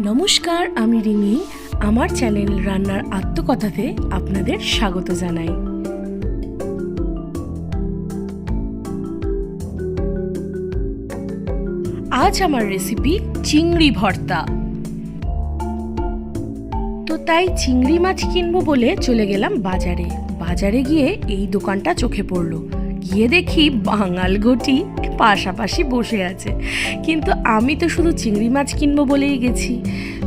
নমস্কার, আমি রিমি। আমার চ্যানেল রান্নার আত্মকথাতে আপনাদের স্বাগত জানাই। আজ আমার রেসিপি চিংড়ি ভর্তা। তো তাই চিংড়ি মাছ কিনবো বলে চলে গেলাম বাজারে। বাজারে গিয়ে এই দোকানটা চোখে পড়ল। গিয়ে দেখি বাঙাল গটি পাশাপাশি বসে আছে। কিন্তু আমি তো শুধু চিংড়ি মাছ কিনবো বলেই গেছি।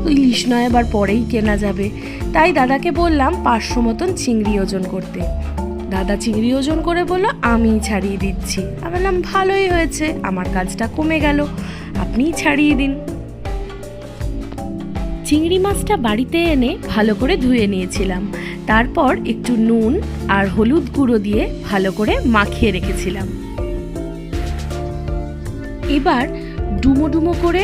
ইলিশ নয় আবার পরেই কেনা যাবে। তাই দাদাকে বললাম পাঁচশো মতন চিংড়ি ওজন করতে। দাদা চিংড়ি ওজন করে বলল আমিই ছাড়িয়ে দিচ্ছি। আমি বললাম, ভালোই হয়েছে, আমার কাজটা কমে গেল। আপনিই ছাড়িয়ে দিন। চিংড়ি মাছটা বাড়িতে এনে ভালো করে ধুয়ে নিয়েছিলাম। তারপর একটু নুন আর হলুদ গুঁড়ো দিয়ে ভালো করে মাখিয়ে রেখেছিলাম। এবার ডুমো ডুমো করে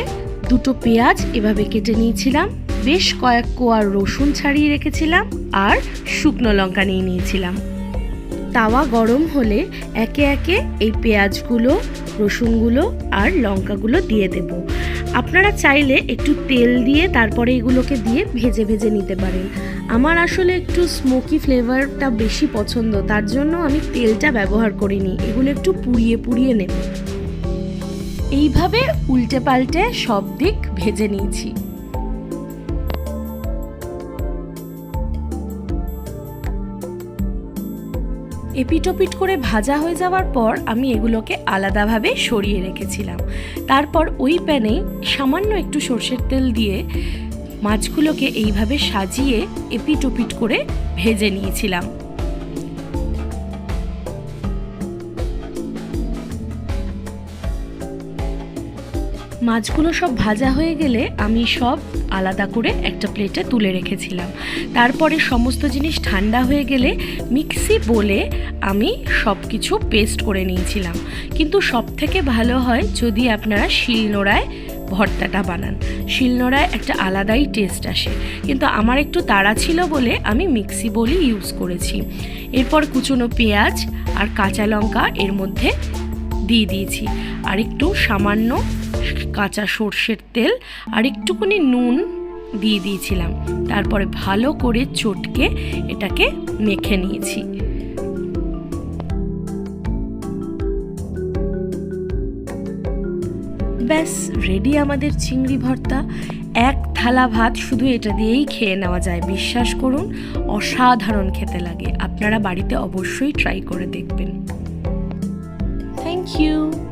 দুটো পেঁয়াজ এভাবে কেটে নিয়েছিলাম, বেশ কয়েক কোয়ার রসুন ছাড়িয়ে রেখেছিলাম আর শুকনো লঙ্কা নিয়ে নিয়েছিলাম। তাওয়া গরম হলে একে একে এই পেঁয়াজগুলো, রসুনগুলো আর লঙ্কাগুলো দিয়ে দেব। আপনারা চাইলে একটু তেল দিয়ে তারপরে এগুলোকে দিয়ে ভেজে ভেজে নিতে পারেন। আমার আসলে একটু স্মোকি ফ্লেভারটা বেশি পছন্দ, তার জন্য আমি তেলটা ব্যবহার করিনি। এগুলো একটু পুড়িয়ে পুড়িয়ে নেব। এইভাবে উল্টে পাল্টে সব দিক ভেজে নিয়েছি। এপিটোপিট করে ভাজা হয়ে যাওয়ার পর আমি এগুলোকে আলাদাভাবে সরিয়ে রেখেছিলাম। তারপর ওই প্যানে সামান্য একটু সর্ষের তেল দিয়ে মাছগুলোকে এইভাবে সাজিয়ে এপিটোপিট করে ভেজে নিয়েছিলাম। মাছগুলো সব ভাজা হয়ে গেলে আমি সব আলাদা করে একটা প্লেটে তুলে রেখেছিলাম। তারপরে সমস্ত জিনিস ঠান্ডা হয়ে গেলে মিক্সি বলে আমি সব কিছু পেস্ট করে নিয়েছিলাম। কিন্তু সব থেকে ভালো হয় যদি আপনারা শিলনোড়ায় ভর্তাটা বানান। শিলনোড়ায় একটা আলাদাই টেস্ট আসে। কিন্তু আমার একটু তাড়া ছিল বলে আমি মিক্সি বলি ইউজ করেছি। এরপর কুচনো পেঁয়াজ আর কাঁচা লঙ্কা এর মধ্যে দিয়ে দিয়েছি। আর একটু সামান্য কাঁচা সর্ষের তেল আর একটুখানি নুন দিয়ে দিয়েছিলাম। তারপরে ভালো করে চটকে এটাকে মেখে নিয়েছি। ব্যাস রেডি আমাদের চিংড়ি ভর্তা। এক থালা ভাত শুধু এটা দিয়েই খেয়ে নেওয়া যায়। বিশ্বাস করুন, অসাধারণ খেতে লাগে। আপনারা বাড়িতে অবশ্যই ট্রাই করে দেখবেন। Thank you.